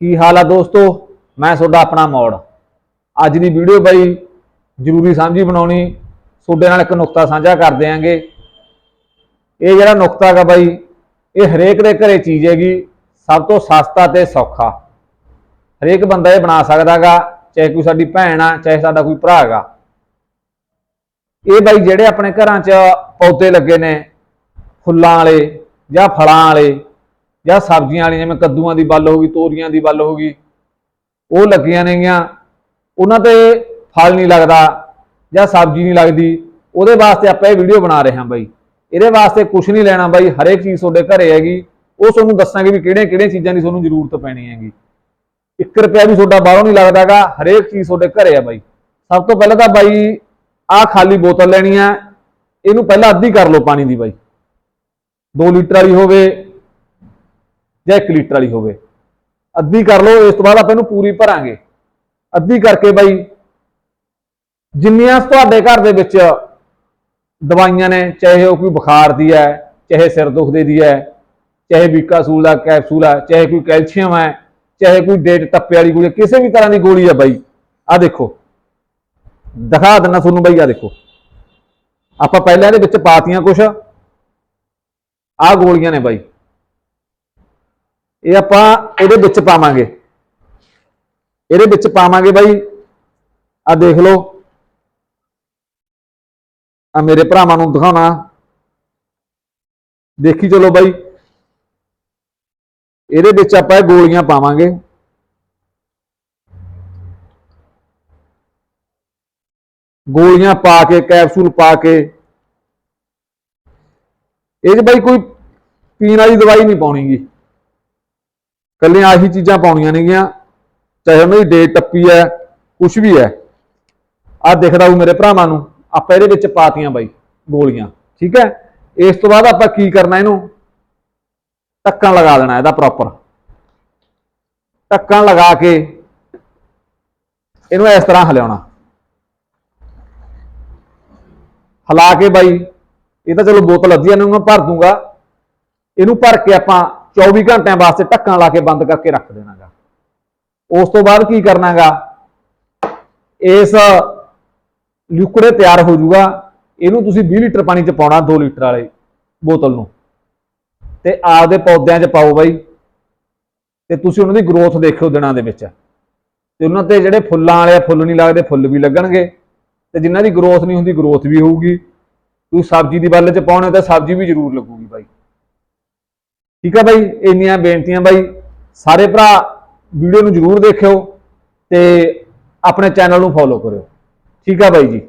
ਕੀ ਹਾਲ ਆ ਦੋਸਤੋ? ਮੈਂ ਤੁਹਾਡਾ ਆਪਣਾ ਮੌੜ। ਅੱਜ ਦੀ ਵੀਡੀਓ ਬਾਈ ਜ਼ਰੂਰੀ ਸਮਝੀ ਬਣਾਉਣੀ। ਤੁਹਾਡੇ ਨਾਲ ਇੱਕ ਨੁਕਤਾ ਸਾਂਝਾ ਕਰ ਦਿਆਂਗੇ। ਇਹ ਜਿਹੜਾ ਨੁਕਤਾ ਹੈਗਾ ਬਾਈ, ਇਹ ਹਰੇਕ ਦੇ ਘਰੇ ਚੀਜ਼ ਹੈਗੀ, ਸਭ ਤੋਂ ਸਸਤਾ ਤੇ ਸੌਖਾ। ਹਰੇਕ ਬੰਦਾ ਇਹ ਬਣਾ ਸਕਦਾਗਾ ਚਾਹੇ ਕੋਈ ਸਾਡੀ ਭੈਣ ਆ, ਚਾਹੇ ਸਾਡਾ ਕੋਈ ਭਰਾ ਹੈਗਾ। ਇਹ ਬਾਈ ਜਿਹੜੇ ਆਪਣੇ ਘਰਾਂ 'ਚ ਪੌਦੇ ਲੱਗੇ ਨੇ, ਫੁੱਲਾਂ ਵਾਲੇ ਜਾਂ ਫਲਾਂ ਵਾਲੇ ਜਾਂ ਸਬਜ਼ੀਆਂ ਵਾਲੀਆਂ, ਜਿਵੇਂ ਕੱਦੂਆਂ ਦੀ ਵੱਲ ਹੋ ਗਈ, ਤੋਰੀਆਂ ਦੀ ਵੱਲ ਹੋ ਗਈ, ਉਹ ਲੱਗੀਆਂ ਨੇਗੀਆਂ। ਉਹਨਾਂ ਤੇ ਫਲ ਨਹੀਂ ਲੱਗਦਾ ਜਾਂ ਸਬਜ਼ੀ ਨਹੀਂ ਲੱਗਦੀ। ਉਹਦੇ ਵਾਸਤੇ ਆਪਾਂ ਇਹ ਵੀਡੀਓ ਬਣਾ ਰਹੇ ਹਾਂ ਬਾਈ। ਇਹਦੇ ਵਾਸਤੇ ਕੁਝ ਨਹੀਂ ਲੈਣਾ ਬਾਈ। ਹਰੇਕ ਚੀਜ਼ ਤੁਹਾਡੇ ਘਰੇ ਹੈਗੀ। ਉਹ ਤੁਹਾਨੂੰ ਦੱਸਾਂਗੇ ਵੀ ਕਿਹੜੀਆਂ ਕਿਹੜੀਆਂ ਚੀਜ਼ਾਂ ਦੀ ਤੁਹਾਨੂੰ ਜ਼ਰੂਰਤ ਪੈਣੀ ਹੈਗੀ। 1 ਰੁਪਿਆ ਵੀ ਤੁਹਾਡਾ ਬਾਹਰੋਂ ਨਹੀਂ ਲੱਗਦਾਗਾ। ਹਰੇਕ ਚੀਜ਼ ਤੁਹਾਡੇ ਘਰੇ ਆ ਬਾਈ। ਸਭ ਤੋਂ ਪਹਿਲਾਂ ਤਾਂ ਬਾਈ ਆਹ ਖਾਲੀ ਬੋਤਲ ਲੈਣੀ ਆ ਇਹਨੂੰ ਪਹਿਲਾਂ ਅੱਧੀ ਕਰ ਲਓ ਪਾਣੀ ਦੀ ਬਾਈ। 2 ਲੀਟਰ ਵਾਲੀ ਹੋਵੇ ਜਾਂ 1 ਲੀਟਰ ਵਾਲੀ ਹੋਵੇ। ਅੱਧੀ ਕਰ ਲਓ ਇਸ ਤੋਂ ਬਾਅਦ ਆਪਾਂ ਇਹਨੂੰ ਪੂਰੀ ਭਰਾਂਗੇ। ਅੱਧੀ ਕਰਕੇ ਬਾਈ ਜਿੰਨੀਆਂ ਤੁਹਾਡੇ ਘਰ ਦੇ ਵਿੱਚ ਦਵਾਈਆਂ ਨੇ ਚਾਹੇ ਉਹ ਕੋਈ ਬੁਖਾਰ ਦੀ ਹੈ ਚਾਹੇ ਸਿਰ ਦੁਖਦੇ ਦੀ ਹੈ ਚਾਹੇ ਬੀਕਾਸੂਲ ਦਾ ਕੈਪਸੂਲ ਹੈ ਚਾਹੇ ਕੋਈ ਕੈਲਸ਼ੀਅਮ ਹੈ ਚਾਹੇ ਕੋਈ ਡੇਟ ਟੱਪੇ ਵਾਲੀ ਗੋਲੀ ਹੈ, ਕਿਸੇ ਵੀ ਤਰ੍ਹਾਂ ਦੀ ਗੋਲੀ ਹੈ ਬਾਈ। ਆ ਦੇਖੋ। ਦਿਖਾ ਦਿੰਦਾ ਤੁਹਾਨੂੰ ਬਾਈ ਆ ਦੇਖੋ। ਆਪਾਂ ਪਹਿਲਾਂ ਇਹਦੇ ਵਿੱਚ ਪਾਤੀਆਂ ਕੁਛ। ਆਹ ਗੋਲੀਆਂ ਨੇ ਬਾਈ। ਇਹ ਆਪਾਂ ਇਹਦੇ ਵਿੱਚ ਪਾਵਾਂਗੇ। ਇਹਦੇ ਵਿੱਚ ਪਾਵਾਂਗੇ ਬਾਈ। ਆ ਦੇਖ ਲਓ। ਆ ਮੇਰੇ ਭਰਾਵਾਂ ਨੂੰ ਦਿਖਾਉਣਾ। ਦੇਖੀ ਚਲੋ ਬਾਈ। ਇਹਦੇ ਵਿੱਚ ਆਪਾਂ ਇਹ ਗੋਲੀਆਂ ਪਾਵਾਂਗੇ। ਗੋਲੀਆਂ ਪਾ ਕੇ, ਕੈਪਸੂਲ ਪਾ ਕੇ। ਇਹ 'ਚ ਬਾਈ ਕੋਈ ਪੀਣ ਵਾਲੀ ਦਵਾਈ ਨਹੀਂ ਪਾਉਣੀਗੀ ਕੱਲੀਆਂ ਆਹੀ ਚੀਜ਼ਾਂ ਪਾਉਣੀਆਂ ਨੇਗੀਆਂ, ਚਾਹੇ ਉਹਨਾਂ ਦੀ ਡੇਟ ਟੱਪੀ ਹੈ ਕੁਝ ਵੀ ਹੈ। ਆਹ ਦਿਖਦਾ ਉਹ ਮੇਰੇ ਭਰਾਵਾਂ ਨੂੰ, ਆਪਾਂ ਇਹਦੇ ਵਿੱਚ ਪਾਤੀਆਂ ਬਾਈ, ਗੋਲੀਆਂ, ਠੀਕ ਹੈ? ਇਸ ਤੋਂ ਬਾਅਦ ਆਪਾਂ ਕੀ ਕਰਨਾ ਇਹਨੂੰ? ਢੱਕਣ ਲਗਾ ਦੇਣਾ ਇਹਦਾ ਪ੍ਰੋਪਰ ਢੱਕਣ ਲਗਾ ਕੇ ਇਹਨੂੰ ਇਸ ਤਰ੍ਹਾਂ ਹਿਲਾਉਣਾ। ਹਿਲਾ ਕੇ ਬਾਈ, ਇਹ ਤਾਂ ਚਲੋ ਬੋਤਲ ਅੱਧੀ ਨੂੰ ਮੈਂ ਭਰ ਦੂੰਗਾ। ਇਹਨੂੰ ਭਰ ਕੇ ਆਪਾਂ 24 ਘੰਟਿਆਂ ਵਾਸਤੇ ਢੱਕਣ ਲਾ ਕੇ ਬੰਦ ਕਰਕੇ ਰੱਖ ਦੇਣਾਗਾ। ਉਸ ਤੋਂ ਬਾਅਦ ਕੀ ਕਰਨਾਗਾ? ਇਸ ਲਿਕੁਇਡ ਤਿਆਰ ਹੋ ਜਾਊਗਾ। ਇਹਨੂੰ ਤੁਸੀਂ 20 ਲੀਟਰ ਪਾਣੀ ਚ ਪਾਉਣਾ 2 ਲੀਟਰ ਵਾਲੇ ਬੋਤਲ ਨੂੰ। ਤੇ ਆਪਦੇ ਪੌਦਿਆਂ 'ਚ ਪਾਓ ਬਾਈ। ਤੇ ਤੁਸੀਂ ਉਹਨਾਂ ਦੀ ਗਰੋਥ ਦੇਖਿਓ ਦਿਨਾਂ ਦੇ ਵਿੱਚ। ਤੇ ਉਹਨਾਂ ਤੇ ਜਿਹੜੇ ਫੁੱਲਾਂ ਵਾਲੇ ਫੁੱਲ ਨਹੀਂ ਲੱਗਦੇ, ਫੁੱਲ ਵੀ ਲੱਗਣਗੇ। ਤੇ ਜਿਨ੍ਹਾਂ ਦੀ ਗਰੋਥ ਨਹੀਂ ਹੁੰਦੀ ਗਰੋਥ ਵੀ ਹੋਊਗੀ। ਤੁਸੀਂ ਸਬਜ਼ੀ ਦੀ ਵੱਲ 'ਚ ਪਾਉਣੇ ਤਾਂ ਸਬਜ਼ੀ ਵੀ ਜ਼ਰੂਰ ਲੱਗੂਗੀ ਬਾਈ। ਠੀਕ ਆ ਬਾਈ, ਇੰਨੀਆਂ ਬੇਨਤੀਆਂ ਬਾਈ। ਸਾਰੇ ਭਰਾ ਵੀਡੀਓ ਨੂੰ ਜ਼ਰੂਰ ਦੇਖਿਓ ਤੇ ਆਪਣੇ ਚੈਨਲ ਨੂੰ ਫੋਲੋ ਕਰਿਓ। ਠੀਕ ਆ ਬਾਈ ਜੀ।